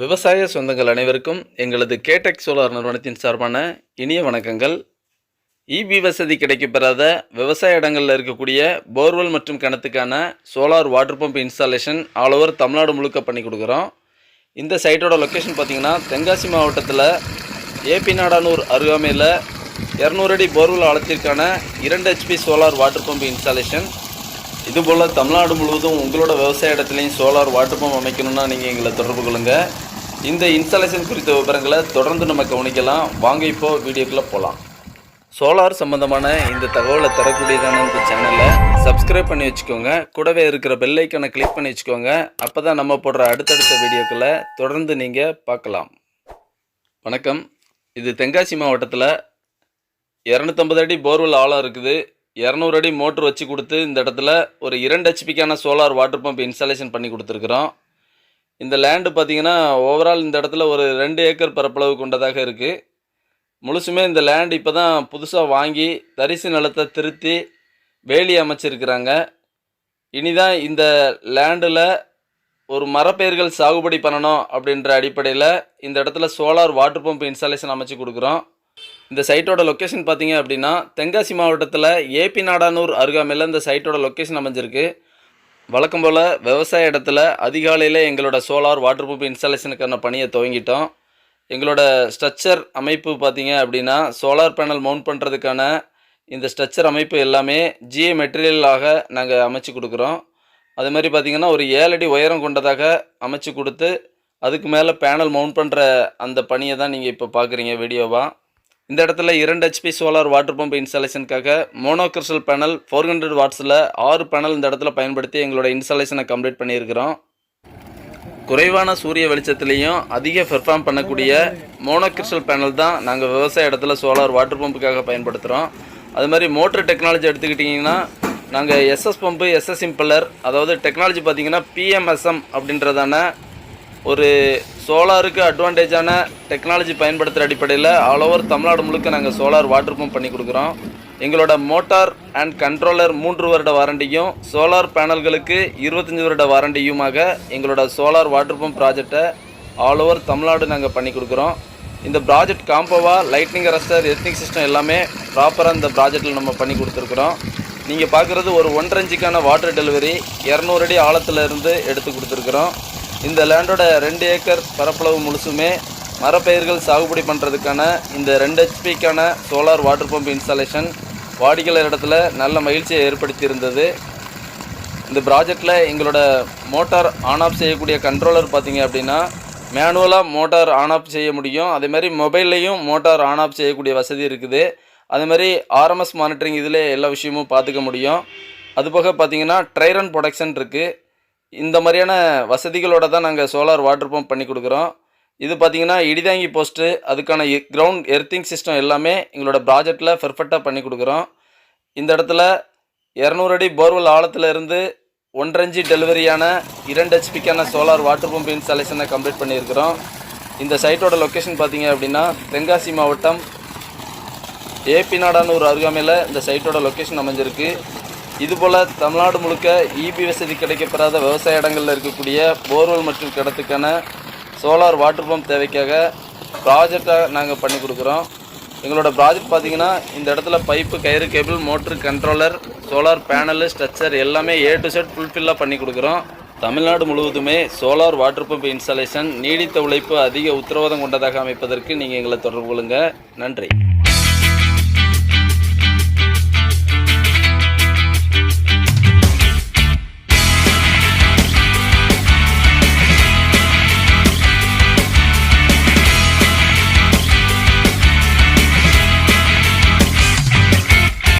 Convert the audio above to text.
விவசாய சொந்தங்கள் அனைவருக்கும் எங்களது கேடெக் சோலார் நிறுவனத்தின் சார்பான இனிய வணக்கங்கள். இபி வசதி கிடைக்கப்பெறாத விவசாய இடங்களில் இருக்கக்கூடிய போர்வெல் மற்றும் கிணத்துக்கான solar water pump installation all over Tamil Nadu முழுக்க பண்ணி கொடுக்குறோம். இந்த சைட்டோட லொக்கேஷன் பார்த்தீங்கன்னா தென்காசி மாவட்டத்தில் ஏபி நாடானூர் அருகாமையில் இரநூறு அடி போர்வெல் ஆழத்திற்கான இரண்டு HP solar water pump installation. இதுபோல் தமிழ்நாடு முழுவதும் உங்களோட விவசாய இடத்துலையும் சோலார் வாட்டர் பம்ப் அமைக்கணும்னா நீங்கள் எங்களை தொடர்பு கொள்ளுங்கள் இந்த இன்ஸ்டாலேஷன் குறித்த விவரங்களை தொடர்ந்து நம்ம கவனிக்கலாம். வாங்க இப்போ வீடியோக்குள்ளே போகலாம் சோலார் சம்பந்தமான இந்த தகவலை தரக்கூடியதான இந்த சேனலை சப்ஸ்கிரைப் பண்ணி வச்சுக்கோங்க. கூடவே இருக்கிற பெல் கிளிக் பண்ணி வச்சுக்கோங்க. அப்போ தான் நம்ம போடுற அடுத்தடுத்த வீடியோக்களை தொடர்ந்து நீங்கள் பார்க்கலாம். வணக்கம். இது தென்காசி மாவட்டத்தில் இரநூத்தம்பது அடி போர்வெல் ஆழம் இருக்குது. இரநூறு அடி மோட்ரு வச்சு கொடுத்து இந்த இடத்துல ஒரு இரண்டு ஹெச்பிக்கான சோலார் வாட்டர் பம்ப் இன்ஸ்டாலேஷன் பண்ணி கொடுத்துருக்குறோம். இந்த லேண்டு பார்த்திங்கன்னா ஓவரால் இந்த இடத்துல ஒரு ரெண்டு ஏக்கர் பரப்பளவு கொண்டதாக இருக்குது முழுசுமே இந்த லேண்ட் இப்போ தான் புதுசாக வாங்கி தரிசு நிலத்தை திருத்தி வேலி அமைச்சிருக்கிறாங்க. இனிதான் இந்த லேண்டில் ஒரு மரப்பயிர்கள் சாகுபடி பண்ணணும் அப்படின்ற அடிப்படையில் இந்த இடத்துல சோலார் வாட்டர் பம்ப் இன்ஸ்டாலேஷன் அமைச்சு கொடுக்குறோம். இந்த சைட்டோட லொக்கேஷன் பார்த்தீங்க அப்படின்னா தென்காசி மாவட்டத்தில் ஏபி நாடானூர் அருகாமையில் இந்த சைட்டோட லொக்கேஷன் அமைஞ்சிருக்கு. வழக்கம் போல் விவசாய இடத்துல அதிகாலையில் எங்களோட சோலார் வாட்டர் பம்ப் இன்ஸ்டாலேஷனுக்கான பணியை துவங்கிட்டோம். எங்களோட ஸ்ட்ரக்சர் அமைப்பு பார்த்தீங்க அப்படின்னா சோலார் பேனல் மவுண்ட் பண்ணுறதுக்கான இந்த ஸ்ட்ரக்சர் அமைப்பு எல்லாமே ஜிஏ மெட்டீரியலாக நாங்கள் அமைச்சு கொடுக்குறோம். அது மாதிரி பார்த்தீங்கன்னா ஒரு ஏழு அடி உயரம் கொண்டதாக அமைச்சு கொடுத்து அதுக்கு மேலே பேனல் மவுண்ட் பண்ணுற அந்த பணியை தான் நீங்கள் இப்போ பார்க்குறீங்க வீடியோவாக இந்த இடத்துல இரண்டு ஹெச்பி சோலார் வாட்டர் பம்ப் இன்ஸ்டாலேஷனுக்காக மோனோக்ரிஸ்டல் பேனல் ஃபோர் ஹண்ட்ரட் வாட்ஸில் ஆறு பேனல் இந்த இடத்துல பயன்படுத்தி எங்களோட இன்ஸ்டாலேஷனை கம்ப்ளீட் பண்ணியிருக்கிறோம். குறைவான சூரிய வெளிச்சத்துலேயும் அதிக பெர்ஃபார்ம் பண்ணக்கூடிய மோனோக்ரிஸ்டல் பேனல் தான் நாங்கள் விவசாய இடத்துல சோலார் வாட்டர் பம்புக்காக பயன்படுத்துகிறோம் அது மாதிரி மோட்டர் டெக்னாலஜி எடுத்துக்கிட்டிங்கன்னா நாங்கள் எஸ்எஸ் பம்பு எஸ்எஸ் இம்பலர் அதாவது டெக்னாலஜி பார்த்திங்கன்னா பிஎம்எஸ்எம் அப்படின்றதான ஒரு சோலாருக்கு அட்வான்டேஜான டெக்னாலஜி பயன்படுத்துகிற அடிப்படையில் ஆல் ஓவர் தமிழ்நாடு முழுக்க நாங்கள் சோலார் வாட்டர் பம்ப் பண்ணி கொடுக்குறோம். எங்களோட மோட்டார் அண்ட் கண்ட்ரோலர் மூன்று வருட வாரண்டியும் சோலார் பேனல்களுக்கு இருபத்தஞ்சி வருட வாரண்டியுமாக எங்களோட சோலார் வாட்டர் பம்ப் ப்ராஜெக்டை ஆல் ஓவர் தமிழ்நாடு நாங்கள் பண்ணி கொடுக்குறோம். இந்த ப்ராஜெக்ட் காம்போவா லைட்னிங் அரஸ்டர் எத்னிக் சிஸ்டம் எல்லாமே ப்ராப்பராக இந்த ப்ராஜெக்டில் நம்ம பண்ணி கொடுத்துருக்குறோம். நீங்கள் பார்க்குறது ஒரு ஒன்றரை இன்ச்சுக்கான வாட்டர் டெலிவரி இரநூறு அடி ஆழத்துல இருந்து எடுத்து கொடுத்துருக்குறோம். இந்த லேண்டோட ரெண்டு ஏக்கர் பரப்பளவு முழுசுமே மரப்பயிர்கள் சாகுபடி பண்ணுறதுக்கான இந்த ரெண்டு ஹெச்பிக்கான சோலார் வாட்டர் பம்ப் இன்ஸ்டாலேஷன் வாடிக்கையாளர் இடத்துல நல்ல மகிழ்ச்சியை ஏற்படுத்தியிருந்தது. இந்த ப்ராஜெக்டில் எங்களோட மோட்டார் ஆன் ஆஃப் செய்யக்கூடிய கண்ட்ரோலர் பார்த்திங்க அப்படின்னா மேனுவலாக மோட்டார் ஆன் ஆஃப் செய்ய முடியும். அதேமாதிரி மொபைல்லையும் மோட்டார் ஆன் ஆஃப் செய்யக்கூடிய வசதி இருக்குது. அதே மாதிரி ஆர்எம்எஸ் மானிட்டரிங் இதில் எல்லா விஷயமும் பார்த்துக்க முடியும். அதுபோக பார்த்தீங்கன்னா ட்ரைரன் ப்ரொடக்ஷன் இருக்குது இந்த மாதிரியான வசதிகளோடு தான் நாங்கள் சோலார் வாட்டர் பம்ப் பண்ணி கொடுக்குறோம். இது பார்த்திங்கன்னா இடிதாங்கி போஸ்ட்டு அதுக்கான கிரவுண்ட் எர்த்திங் சிஸ்டம் எல்லாமே எங்களோட ப்ராஜெக்டில் பெர்ஃபெக்டாக பண்ணி கொடுக்குறோம். இந்த இடத்துல இரநூறு அடி போர்வெல் ஆழத்தில் இருந்து ஒன்றரை டெலிவரியான இரண்டு ஹெச்பிக்கான சோலார் வாட்டர் பம்ப் இன்ஸ்டாலேஷனை கம்ப்ளீட் பண்ணியிருக்கிறோம். இந்த சைட்டோட லொக்கேஷன் பார்த்தீங்க அப்படின்னா தென்காசி மாவட்டம் ஏபி நாடானூர் அருகாமையில் இந்த சைட்டோட லொக்கேஷன் அமைஞ்சிருக்கு. இதுபோல் தமிழ்நாடு முழுக்க இபி வசதி கிடைக்கப்பெறாத விவசாய இடங்களில் இருக்கக்கூடிய போர்வெல் மற்றும் கிடத்துக்கான சோலார் வாட்டர் பம்ப் தேவைக்காக ப்ராஜெக்டாக நாங்கள் பண்ணி கொடுக்குறோம். எங்களோட ப்ராஜெக்ட் பார்த்தீங்கன்னா இந்த இடத்துல பைப்பு கயிறு cable motor controller solar panel structure எல்லாமே ஏ டு செட் ஃபுல்ஃபில்லாக பண்ணி கொடுக்குறோம். தமிழ்நாடு முழுவதுமே சோலார் வாட்டர் பம்ப் இன்ஸ்டாலேஷன் நீடித்த உழைப்பு அதிக உத்தரவாதம் கொண்டதாக அமைப்பதற்கு நீங்கள் எங்களை தொடர்பு கொள்ளுங்கள் நன்றி.